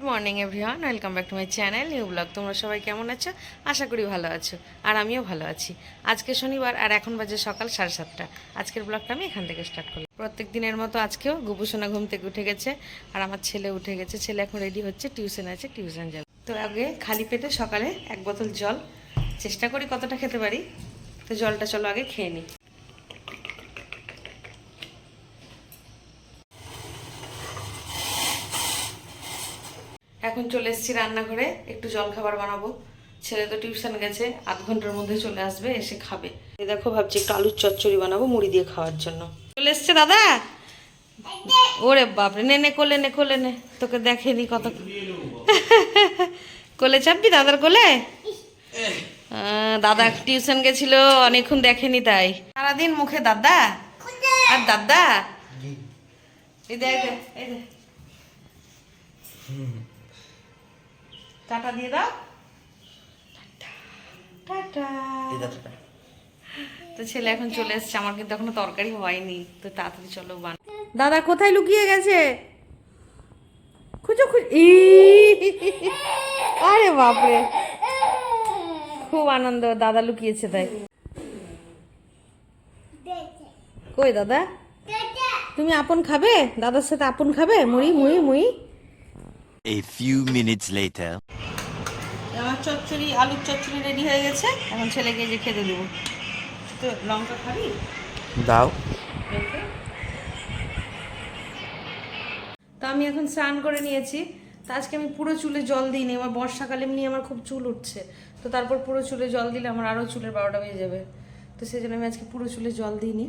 Good morning everyone welcome back to my channel new vlog তোমরা সবাই কেমন আছো? আশা করি ভালো আছো। আর আমিও ভালো আছি। আজকে শনিবার, আর এখন বাজে সকাল সাড়ে সাতটা। আজকের ব্লগটা আমি এখান থেকে স্টার্ট করলাম। প্রত্যেক দিনের মতো আজকেও গুপুসোনা ঘুম থেকে উঠে গেছে, আর আমার ছেলে উঠে গেছে। ছেলে এখন রেডি হচ্ছে টিউশন আছে টিউশন যাবে। তো আগে খালি পেটে সকালে এক বোতল জল। চেষ্টা করি কতটা খেতে পারি। তো জলটা চলো আগে খেয়ে নিই। এখন চলে এসেছি রান্নাঘরে, একটু জল খাবার বানাবো। ছেলে তো টিউশন গেছে, আধ ঘণ্টার মধ্যে চলে আসবে, এসে খাবে। এই দেখো, ভাবছি একটু আলুর চচ্চড়ি বানাবো, মুড়ি দিয়ে খাওয়ার জন্য। চলে এসছে দাদা? ওরে বাপরে, নে নে, কোলে নে কোলে নে। তোকে দেখেনি কত কোলে চাপবি দাদার কোলে? দাদা টিউশন গেছিল, অনেকক্ষণ দেখেনি তাই। সারাদিন মুখে দাদা? আর দাদা? এই দেখ এই দেখ টাটা দিয়ে দাও। টাটা। তো ছেলে এখন চলে এসছে আমার কিন্তু এখনও তরকারি হয়নি। তো তাড়াতাড়ি চলো বান দাদা কোথায় লুকিয়ে গেছে? খুঁজো খুঁজ। ই আরে বাপরে। খুব আনন্দ দাদা লুকিয়েছে তাই। কই দাদা? তুমি আপন খাবে? দাদার সাথে আপন খাবে? মুড়ি মুড়ি মুড়ি? A few minutes later. আমার চচ্চড়ি আলুর চচ্চড়ি রেডি হয়ে গেছে। এখন ছেলেকে যে খেতে দেবো। তো লঙ্কা খাবি? দাও। তো আমি এখন স্নান করে নিয়েছি। তো আজকে আমি পুরো চুলে জল দিইনি। আমার বর্ষাকালে এমনি আমার খুব চুল উঠছে। তো তারপর পুরো চুলে জল দিলে আমার আরও চুলের বারোটা বেজে যাবে। তো সেই জন্য আমি আজকে পুরো চুলে জল দিইনি।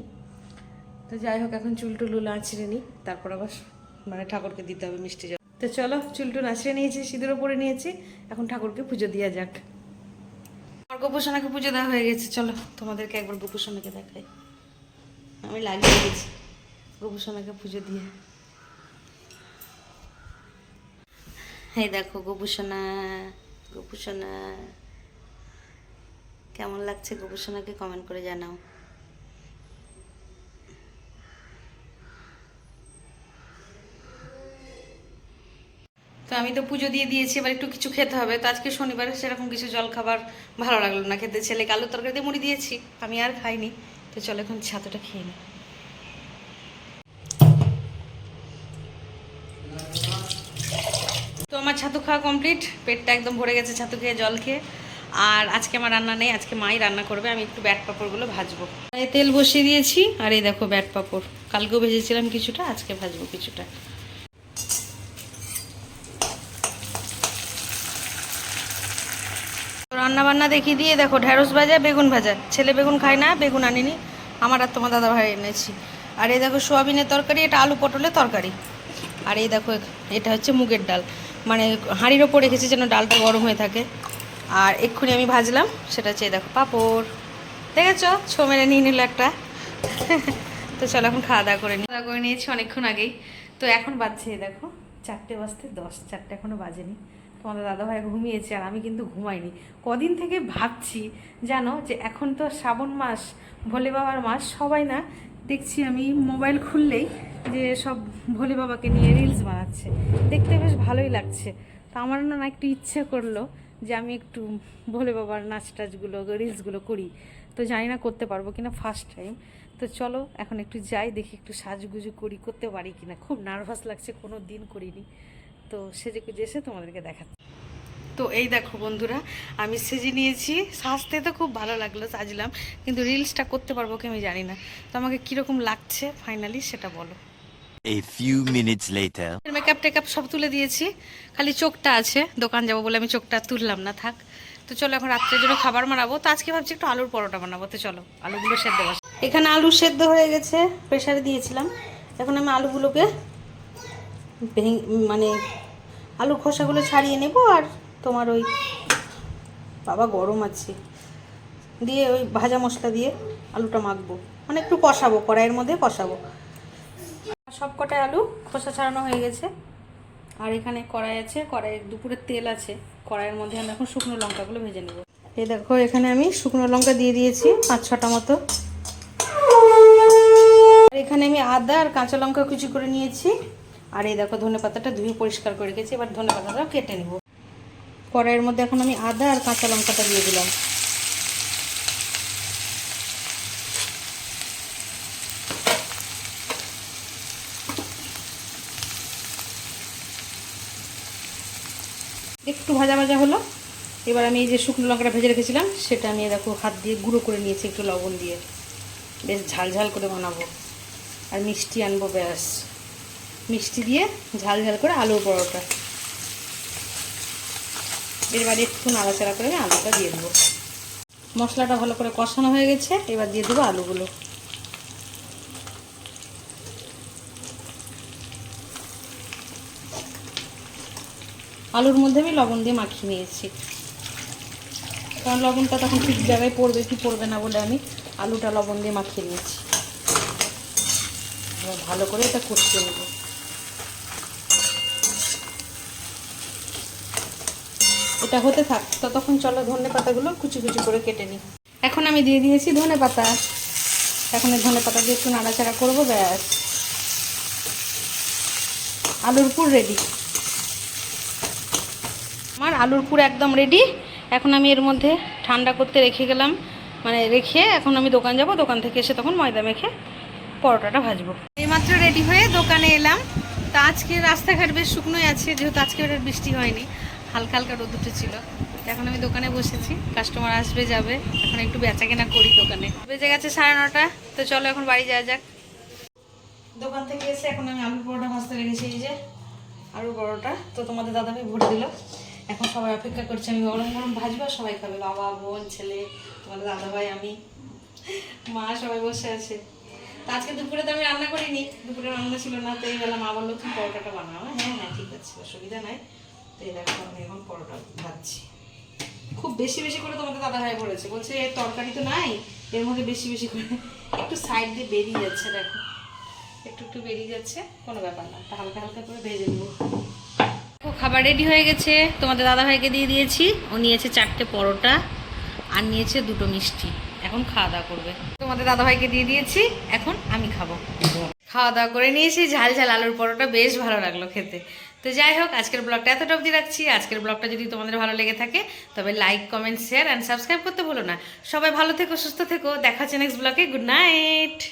তো যাই হোক এখন চুল টুলু আঁচড়ে নিই। তারপর আবার মানে ঠাকুরকে দিতে হবে মিষ্টি জল। তো চলো চুল টুল আঁচড়ে নিয়েছি, সিঁদুরও পরে নিয়েছি। এখন ঠাকুরকে পুজো দেওয়া যাক। আমার গোপুসোনাকে পুজো দেওয়া হয়ে গেছে। চলো তোমাদেরকে একবার গোপুসোনাকে দেখাই। আমি লাগিয়ে গেছি গোপুসোনাকে পুজো দিয়ে। এই দেখো গোপুসোনা গোপুসোনা। কেমন লাগছে গোপুসোনাকে কমেন্ট করে জানাও। তো আমি তো পুজো দিয়ে দিয়েছি, এবার একটু কিছু খেতে হবে। তো আজকে শনিবারে, সেরকম কিছু জল খাবার ভালো লাগল না খেতে। ছেলে আলুর তরকারি দিয়ে মুড়ি দিয়েছি, আমি আর খাইনি। তো চলো এখন ছাতুটা খেয়ে নিই তো আমার ছাতু খাওয়া কমপ্লিট পেটটা একদম ভরে গেছে ছাতু খেয়ে, জল খেয়ে। আর আজকে আমার রান্না নেই, আজকে মাই রান্না করবে, আমি একটু ব্যাট পাঁপড়গুলো ভাজবো। তেল বসিয়ে দিয়েছি, আর এই দেখো ব্যাট পাঁপড়। কালকেও ভেজেছিলাম কিছুটা, আজকে ভাজবো কিছুটা। রান্না বান্না দেখিয়ে দিয়ে দেখো ঢ্যাঁড়স ভাজা, বেগুন ভাজা। ছেলে বেগুন খায় না, বেগুন আনিনি। আমার আর তোমার দাদা ভাই এনেছি। আর এই দেখো সোয়াবিনের তরকারি, এটা আলু পটলের তরকারি। আর এই দেখো, এটা হচ্ছে মুগের ডাল। মানে হাঁড়ির ওপর রেখেছি যেন ডালটা গরম হয়ে থাকে। আর এক্ষুনি আমি ভাজলাম, সেটা হচ্ছে দেখো পাঁপড়। দেখেছ? ছো মেরে নিয়ে নিল একটা। তো চলো এখন খাওয়া দাওয়া করে নিই খাওয়া করে নিয়েছি অনেকক্ষণ আগেই। তো এখন বাজছে দেখো, চারটে বাজতে দশ, চারটে এখনও বাজেনি। তোমাদের দাদাভাই ঘুমিয়েছে আর আমি কিন্তু ঘুমাইনি। কদিন থেকে ভাবছি, জানো, যে এখন তো শ্রাবণ মাস, ভোলে বাবার মাস, সবাই না দেখছি আমি মোবাইল খুললেই যে সব ভোলে বাবাকে নিয়ে রিলস বানাচ্ছে। দেখতে বেশ ভালোই লাগছে। তো আমার না একটু ইচ্ছে করল যে আমি একটু ভোলে বাবার নাচ টাচগুলো রিলসগুলো করি। তো জানি না করতে পারব কিনা ফার্স্ট টাইম তো চলো, এখন একটু যাই, দেখি একটু সাজগুজু করি, করতে পারি কিনা। খুব নার্ভাস লাগছে, কোনো দিন করিনি। তো সেজে কুজে এসে তোমাদেরকে দেখাচ্ছি। তো এই দেখো বন্ধুরা আমি সেজে নিয়েছি। সাজতে তো খুব ভালো লাগল সাজলাম। কিন্তু রিলসটা করতে পারব কি আমি জানি না। তো আমাকে কীরকম লাগছে ফাইনালি সেটা বলো। A few minutes later. Makeup take up সব তুলে দিয়েছি। খালি চোখটা আছে দোকান যাব বলে আমি চোখটা তুললাম না থাক। তো চলো এখন রাত্রের জন্য খাবার বানাবো। তো আজকে ভাবছি একটু আলুর পরোটা বানাবো। তো চলো আলুগুলো সেদ্ধ বস এখানে আলু সেদ্ধ হয়ে গেছে প্রেশারে দিয়েছিলাম। এখন আমি আলুগুলোকে ভেঙে মানে আলুর খোসাগুলো ছাড়িয়ে নেব আর তোমার ওই বাবা গরম আছে। দিয়ে ওই ভাজা মশলা দিয়ে আলুটা মাখবো। মানে একটু কষাবো, কড়াইয়ের মধ্যে কষাবো। সব কটায় আলু খোসা ছাড়ানো হয়ে গেছে। আর এখানে কড়াই আছে, কড়াইয়ের দুপুরের তেল আছে। কড়াইয়ের মধ্যে আমি এখন শুকনো লঙ্কাগুলো ভেজে নেব। এই দেখো, এখানে আমি শুকনো লঙ্কা দিয়ে দিয়েছি পাঁচ ছটা মতো। আর এখানে আমি আদা আর কাঁচা লঙ্কা কুচি করে নিয়েছি। আর এই দেখো ধনে পাতাটা ধুয়ে পরিষ্কার করে রেখেছি, এবার ধনে পাতাটাও কেটে নেব। কড়াইয়ের মধ্যে এখন আমি আদা আর কাঁচা লঙ্কাটা দিয়ে দিলাম। একটু ভাজা ভাজা হলো। এবার আমি এই যে শুকনো লঙ্কাটা ভেজে রেখেছিলাম, সেটা আমি দেখো হাত দিয়ে গুঁড়ো করে নিয়েছি একটু লবণ দিয়ে। বেশ ঝাল ঝাল করে বানাবো। আর মিষ্টি আনব, ব্যাস। মিষ্টি দিয়ে ঝাল ঝাল করে আলুর পরোটা। এবারে একটু নাড়াচাড়া করে আমি আলুটা দিয়ে দেবো। মশলাটা ভালো করে কষানো হয়ে গেছে, এবার দিয়ে দেবো আলুগুলো। আলুর মধ্যে আমি লবণ দিয়ে মাখিয়ে নিয়েছি। কারণ লবণটা তখন ঠিক জায়গায় পড়বে, কি পড়বে না বলে আমি আলুটা লবণ দিয়ে মাখিয়ে নিয়েছি। ভালো করে এটা কষিয়ে নেব। এটা হতে থাক। ততক্ষণ চলো ধনে পাতাগুলো কুচি কুচি করে কেটে নিই। এখন আমি দিয়ে দিয়েছি ধনে পাতা। এখন এই ধনে পাতা দিয়ে একটু নাড়াচাড়া করব, ব্যাস। আলুর পুর রেডি আমার আলুর পুর একদম রেডি এখন আমি এর মধ্যে ঠান্ডা করতে রেখে গেলাম। মানে রেখে এখন আমি দোকান যাব। দোকান থেকে এসে তখন ময়দা মেখে পরোটাটা ভাজবো। এইমাত্র রেডি হয়ে দোকানে এলাম। তা আজকে রাস্তাঘাট বেশ শুকনোই আছে, যেহেতু আজকে বৃষ্টি হয়নি। হালকা হালকা রোদ উঠেছিল। এখন আমি দোকানে বসেছি কাস্টমার আসবে, যাবে। এখন একটু বেচা কেনা করি দোকানে। বেজে গেছে সাড়ে নটা, তো চলো এখন বাড়ি যাওয়া যাক। দোকান থেকে এসে এখন আমি আলুর পরোটা ভাজতে রেখেছি, এই যে আলুর পরোটা। তো তোমাদের দাদাভাই ভোট দিল। এখন সবাই অপেক্ষা করছে, আমি গরম গরম ভাজবো সবাই খাবে। বাবা, বোন, ছেলে, তোমাদের দাদাভাই আমি, মা সবাই বসে আছে। তো আজকে দুপুরে তো আমি রান্না করিনি, দুপুরে রান্না ছিল না, তো এই বেলা মা বলল, তুমি পরোটাটা বানাও। হ্যাঁ হ্যাঁ ঠিক আছে, অসুবিধা নাই। পরোটা ভাজছি। খুব বেশি বেশি করে তোমাদের দাদা ভাই বলেছে। বলছে এর তরকারি তো নাই, এর মধ্যে বেশি বেশি করে একটু সাইড দিয়ে বেরিয়ে যাচ্ছে, দেখো। একটু একটু বেরিয়ে যাচ্ছে, কোনো ব্যাপার না। তা হালকা হালকা করে ভেজে নেব। খাবার রেডি হয়ে গেছে। তোমাদের দাদাভাইকে দিয়ে দিয়েছি। ও নিয়েছে চারটে পরোটা আর নিয়েছে দুটো মিষ্টি। এখন খাওয়া দাওয়া করবে। তোমাদের দাদাভাইকে দিয়ে দিয়েছি। এখন আমি খাব। খাওয়া দাওয়া করে নিয়েছি। ঝাল ঝাল আলুর পরোটা বেশ ভালো লাগল খেতে। তো যাই হোক, আজকের ব্লগটা এতটা অবধি রাখছি। আজকের ব্লগটা যদি তোমাদের ভালো লেগে থাকে, তবে like comment share and subscribe করতে ভুলো না। সবাই ভালো থেকো, সুস্থ থেকো। দেখা হচ্ছে নেক্সট ব্লগে গুড নাইট